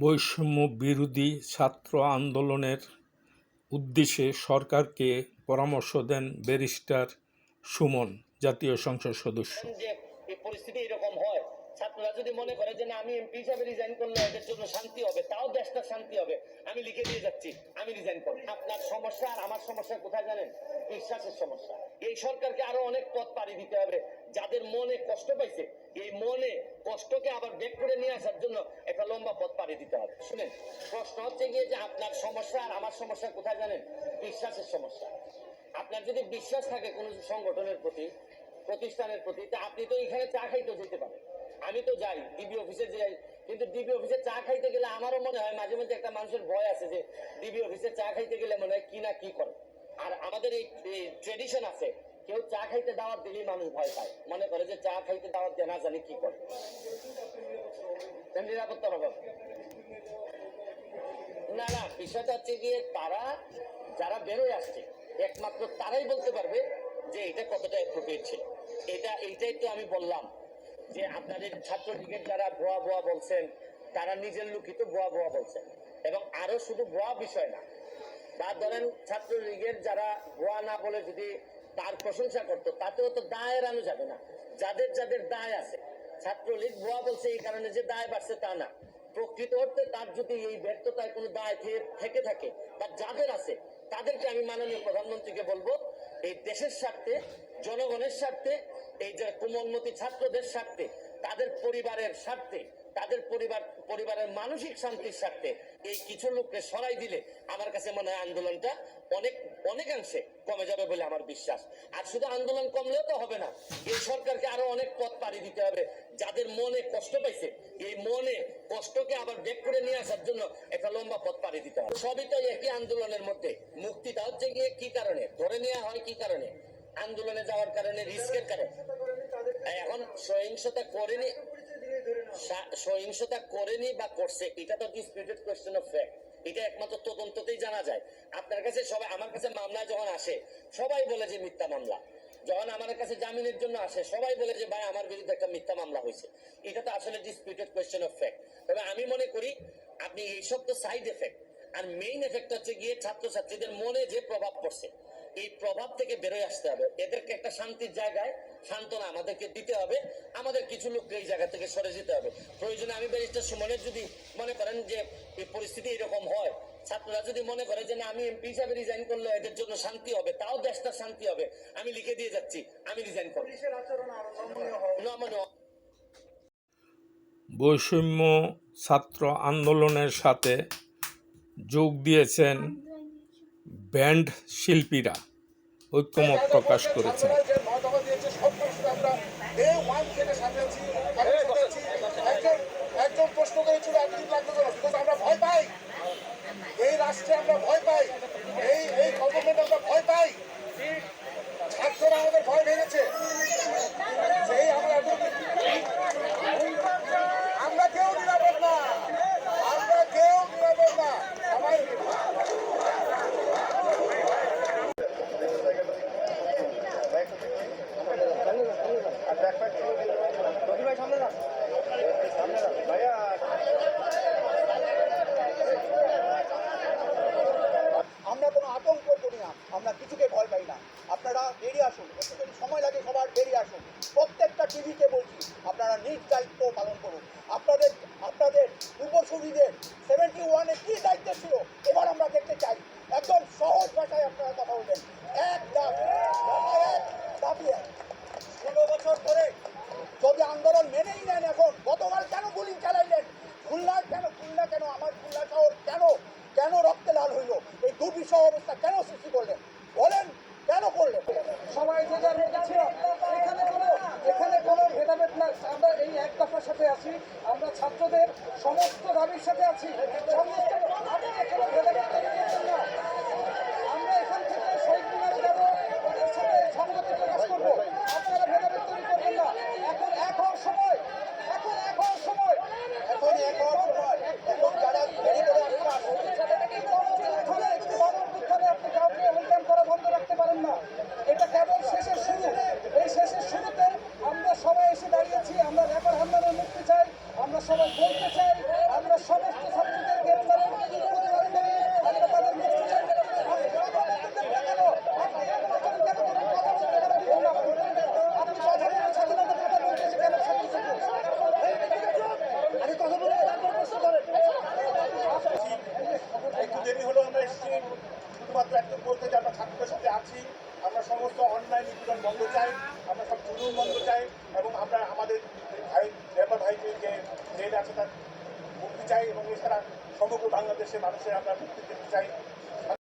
বৈষম্য বিরোধী ছাত্র আন্দোলনের উদ্দেশ্যে সরকারকে পরামর্শ দেন ব্যারিস্টার সুমন, জাতীয় সংসদ সদস্য। পরিস্থিতি এরকম হয়, ছাত্ররা যদি মনে করে যে না, আমি এমপি হিসাবে রিজাইন করলে এদের জন্য শান্তি হবে, তাও দেশটা শান্তি হবে, আমি লিখে দিয়ে যাচ্ছি, আমি রিজাইন করব। আপনার সমস্যা আর আমার সমস্যা কোথায় জানেন? বিশ্বাসের সমস্যা। এই সরকারকে আরও অনেক পথ পাড়ি দিতে হবে। যাদের মনে কষ্ট পাইছে, এই মনে কষ্টকে আবার বের করে নিয়ে আসার জন্য একটা লম্বা পথ পাড়ি দিতে হবে। শুনেন, প্রশ্ন হচ্ছে গিয়ে যে আপনার সমস্যা আর আমার সমস্যা কোথায় জানেন? বিশ্বাসের সমস্যা। আপনার যদি বিশ্বাস থাকে কোন সংগঠনের প্রতি, প্রতিষ্ঠানের প্রতি, তা আপনি তো এখানে চা খাইতে যেতে পারেন। আমি তো যাই, ডিবি অফিসে যাই, কিন্তু ডিবি অফিসে চা খাইতে গেলে আমারও মনে হয় মাঝে মাঝে একটা মানুষের ভয় আছে যে, ডিবি অফিসে চা খাইতে গেলে মনে হয় কি আমাদের এই ট্রেডিশন আছে। কেউ চা খাইতে দাওয়াত দিলেই মানুষ ভয় পায়। মনে করে যে চা খাইতে দাওয়াত দেয়, না জানি কি করে। নিরাপত্তার অভাব না না, বিষয়টা হচ্ছে গিয়ে তারা, যারা বেরোয় আসছে, একমাত্র তারাই বলতে পারবে যে এটা কতটা অ্যাপ্রোপ্রিয়েট ছিল। এটা, এইটাই তো আমি বললাম যে আপনাদের ছাত্রলীগের যারা ভুয়া ভুয়া বলছেন, তারা নিজের লুকিত ভুয়া ভুয়া বলছেন। এবং আরও শুধু ভুয়া বিষয় না বা ধরেন ছাত্রলীগের যারা ভুয়া না বলে যদি তার প্রশংসা করতো, তাতেও তো দায় এড়ানো যাবে না। যাদের যাদের দায় আছে, ছাত্রলীগ ভুয়া বলছে এই কারণে যে দায় বাড়ছে তা না। প্রকৃত অর্থে তার যদি এই ব্যর্থতায় কোনো দায় থেকে থাকে বা যাদের আছে, তাদেরকে আমি মাননীয় প্রধানমন্ত্রীকে বলব, এই দেশের স্বার্থে, জনগণের স্বার্থে, এই যে কোমলমতি ছাত্রদের স্বার্থে, তাদের পরিবারের স্বার্থে তাদের পরিবার পরিবারের মানসিক শান্তির স্বার্থে এই কিছু লোককে সরাই দিলে আমার কাছে মনে হয় আন্দোলনটা অনেক অনেকাংশে কমে যাবে বলে আমার বিশ্বাস। আর শুধু আন্দোলন কমলেও তো হবে না, এই সরকারকে আরও অনেক পথ পাড়ি দিতে হবে যাদের মনে কষ্ট পাইছে। এই মনে কষ্টকে আবার বেক করে নিয়ে আসার জন্য একটা লম্বা পথ পাড়ি দিতে হবে। সবই তো একই আন্দোলনের মধ্যে। মুক্তিটা হচ্ছে গিয়ে কি কারণে? ধরে নেওয়া হয় কি কারণে? আন্দোলনে যাওয়ার কারণে, রিস্কের কারণে। এখন সহিংসতা করেনি সহিংসতা করেনি বা করছে, এটা তো ডিসপিউটেড কোয়েশ্চেন অফ ফ্যাক্ট এটা একমাত্র তদন্ততেই জানা যায়। আপনার কাছে সবাই আমার কাছে মামলা যখন আসে, সবাই বলে যে মিথ্যা মামলা। যখন আমার কাছে জামিনের জন্য আসে, সবাই বলে যে, ভাই, আমার বিরুদ্ধে একটা মিথ্যা মামলা হয়েছে। এটা তো আসলে ডিসপিউটেড কোয়েশ্চেন অফ ফ্যাক্ট তবে আমি মনে করি, আপনি এইসব তো সাইড এফেক্ট আর মেইন এফেক্ট হচ্ছে গিয়ে ছাত্রছাত্রীদের মনে যে প্রভাব পড়ছে, এই প্রভাব থেকে বেরোয় আসতে হবে। এদেরকে একটা শান্তির জায়গায় সান্ত্বনা আমাদেরকে দিতে হবে। আমাদের কিছু লোককে এই জায়গা থেকে সরে যেতে হবে। প্রয়োজনে আমি ব্যারিস্টার সুমনের যদি মনে করেন যে এই পরিস্থিতি এরকম হয় ছাত্ররা যদি মনে করে যে না আমি এমপি হিসাবে রিজাইন করলে এদের জন্য শান্তি হবে তাও দেশটা শান্তি হবে। আমি লিখে দিয়ে যাচ্ছি আমি রিজাইন করব। বৈষম্য ছাত্র আন্দোলনের সাথে যোগ দিয়েছেন ব্যান্ড শিল্পীরা। ঐক্যমত প্রকাশ করেছেন। একজন প্রশ্ন করেছিল এতদিন লাগতো বিকজ আমরা ভয় পাই। এই রাষ্ট্রে আমরা ভয় পাই। এই এই গভর্নমেন্ট আমরা ভয় পাই ছাত্ররা আমাদের ভয় ভেঙেছে সেই আমরা এতদিন- আমরা কেউ নিরাপদ না আমরা কেউ নিরাপদ না সবাই আমরা কোনো আতঙ্ক করি না, আমরা কিছুকে ভয় পাই না। আপনারা বেরিয়ে আসুন, একটু যদি সময় লাগে সবার বেরিয়ে আসুন। প্রত্যেকটা টিভিকে বলছি, আপনারা নিজ দায়িত্ব পালন করুন। আপনাদের আপনাদের পূর্বসূরীদের সেভেন্টি ওয়ানে কী দায়িত্ব ছিল? বছর ধরে যদি আন্দোলন মেনেই নেন এখন, গতকাল কেন গুলি চালাইলেন? খুলনার কেন, খুলনা কেন, আমার খুলনা শহর কেন কেন রক্তে লাল হইল? এই দুর্বিষহ অবস্থা কেন সৃষ্টি করলেন? বলেন, কেন করলেন? সবাই যে যার ছিল, এখানে কোনো এখানে কোনো ভেদাভেদ না আমরা এই এক দফার সাথে আছি, আমরা ছাত্রদের সমস্ত দাবির সাথে আছি। সমস্ত আমাদের কোনো ভেদাভেদ তৈরি করবেন না আমরা এখান থেকে শহীদ মিনারে যাব ওদের সাথে সংগতি প্রকাশ করব আপনারা ভেদাভেদ তৈরি করবেন না এখন এক হওয়ার সময় এখন এক হওয়ার সময় এখন এক হওয়ার সময় এখন যারা দেরি করে আসছে আসুন এখানে একটি গণঅভ্যুত্থানে আপনি কাউকে হলদান করা বন্ধ রাখতে পারেন না এটা কেবল শেষের শুরু এই শেষের শুরুতে আমরা সবাই এসে দাঁড়িয়েছি আমরা র্যাপার হামলানের মুক্তি চাই আমরা সবাই বলতে চাই আমরা সমস্ত ছাত্র চাই, আমরা সব গুরু বন্ধ চাই এবং আমরা আমাদের ভাই লেবার ভাইকে যে জেলে আছে তার মুক্তি চাই এবং এছাড়া সমগ্র বাংলাদেশের মানুষের আমরা মুক্তি দিতে চাই।